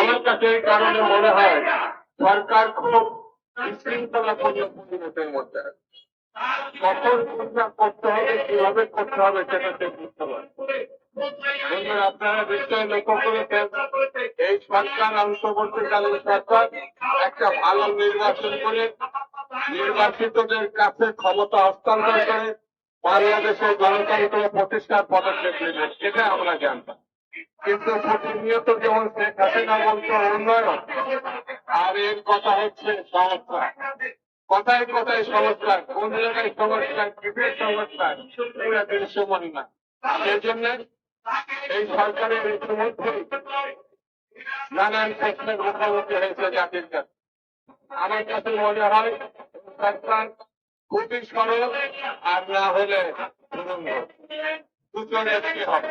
আমার কাছে এই কারণে মনে হয় সরকার খুব বিশৃঙ্খলাপূর্ণ পরিবেশের মধ্যে কখন কোনটা করতে হবে, কীভাবে করতে হবে, সেটা সে বুঝতে পারে আপনারা নিশ্চয়ই লক্ষ্য করেছেন, এই সরকার, অন্তর্বর্তীকালীন সরকার একটা ভালো নির্বাচন করে, নির্বাচিতদের কাছে ক্ষমতা হস্তান্তর করে, বাংলাদেশের গণতন্ত্র প্রতিষ্ঠার পদক্ষেপ নেবে সেটা আমরা জানতাম। কিন্তু প্রতিনিয়ত যেমন শেখ হাসিনা বলতো উন্নয়ন, আর এর কথা হচ্ছে সমস্যা। কথায় কথায় সমস্যা, কোন জায়গায় সমস্যা, কিসের সমস্যা পুরা দৃশ্যমান না। সেজন্য এই সরকারের ইতিমধ্যে নানান প্রশ্নের মুখোমুখি হয়েছে জাতির কাছে। আমার কাছে মনে হয় সরকার খুবই সরল আর না হলে সুরঙ্গ দুজনে একটি হবে।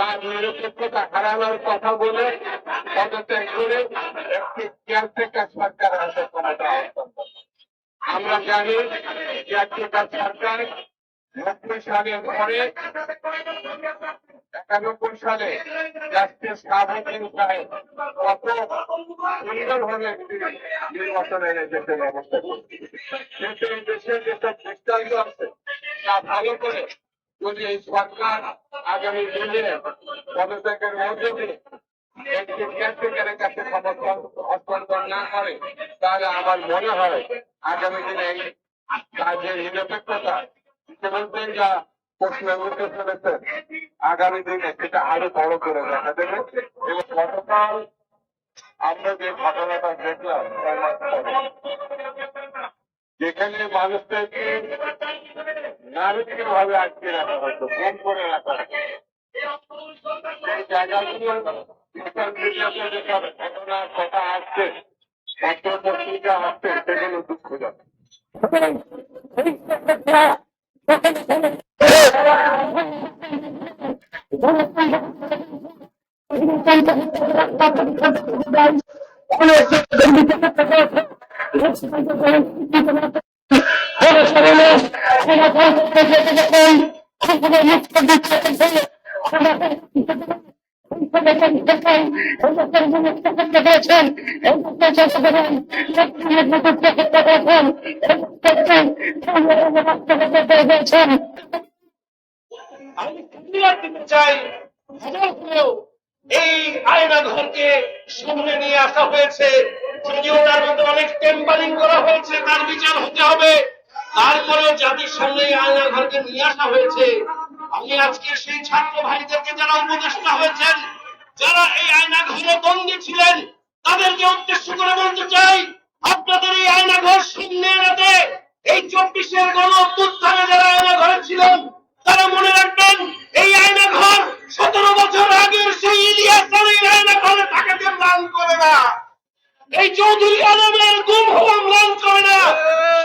তার নিরপেক্ষতা হারানোর কথা বলে পদত্যাগ করে একটি কেয়ারটেকার সরকার হাতে ক্ষমতা হস্তান্তর করে। আমরা জানি কেয়ারটেকার সরকার নব্বই পরে একানব্বই সালে জাস্টিস শাহাবুদ্দিন সাহেব কত সুন্দরভাবে একটি নির্বাচনের দেশের ব্যবস্থা করছে দেশের যেসব আছে, তা ভালো করে যদি এই সরকার আগামী দিনে পদত্যাগের মধ্যে একটি কাছে হস্তান্তর না করে, তাহলে আমার মনে হয় আগামী দিনে এই নিরপেক্ষতা যা চলেছে, আগামী দিনে সেটা আরও বড় করে দেখা দেবে। এবং গতকাল আমরা যে ঘটনাটা দেখলাম যেখানে মানুষদেরকে নারকীয় ভাবে আটকে রাখা হতো করে রাখা কথা আসছে পত্র পত্রিকা আসছে আমি ক্লিয়ার দিতে চাই এই আয়না ঘরকে সামনে নিয়ে আসা হয়েছে। যদিও তার মধ্যে অনেক টেম্পারিং করা হয়েছে, তার বিচার হতে হবে। তারপরেও জাতির সামনে এই আয়না ঘরকে নিয়ে আসা হয়েছে। আমি আজকে সেই ছাত্র ভাইদেরকে যারা উপদেষ্টা হয়েছেন, যারা এই আয়না ঘরে বন্দী ছিলেন, তাদেরকে উদ্দেশ্য করে বলতে চাই, আপনাদের এই আয়না ঘর শূন্য এড়াতে এই চব্বিশের গণ অভ্যুত্থানে যারা আয়না ঘরে ছিলেন, তারা মনে রাখবেন, এই আয়না ঘর সতেরো বছর আগের সেই ইলিয়াস আলীর আয়না ঘরে থাকাকে ম্লান করে না। এই চৌধুরী আলমের গুম হওয়া ম্লান করে না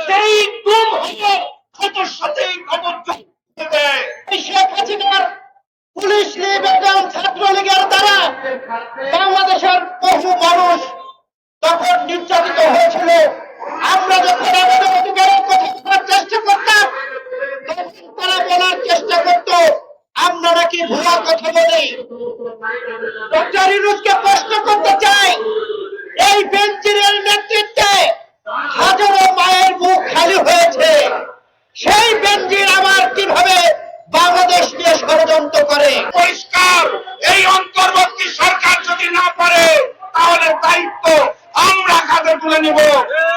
সেই গুম হওয়া ক্ষতর সাথেই খবর চলতে দেয় এই শেখ হাসিনার পুলিশ লীগ এবং ছাত্রলীগের দ্বারা বাংলাদেশের বহু মানুষ তখন নির্যাতিত হয়েছিল। আমরা যখন আমাদের অধিকারের কথা বলার চেষ্টা করতাম, তখন তারা বলার চেষ্টা করত, আমরা নাকি ভুয়া কথা বলি। ডক্টর ইউনুসকে প্রশ্ন করতে চাই, এই বেঞ্চিনের নেতৃত্বে হাজারো মায়ের মুখ খালি হয়েছে। সেই বেঞ্জির আমার কীভাবে বাংলাদেশ নিয়ে ষড়যন্ত্র করে? এই অন্তর্বর্তী সরকার যদি না পারে তাহলে দায়িত্ব আমরা কাঁধে তুলে নিব।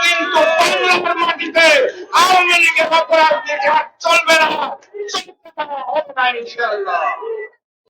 কিন্তু বাংলার মাটিতে আওয়ামী লীগের অপরাধ চলবে না। চলবে না, হবে না ইনশাআল্লাহ।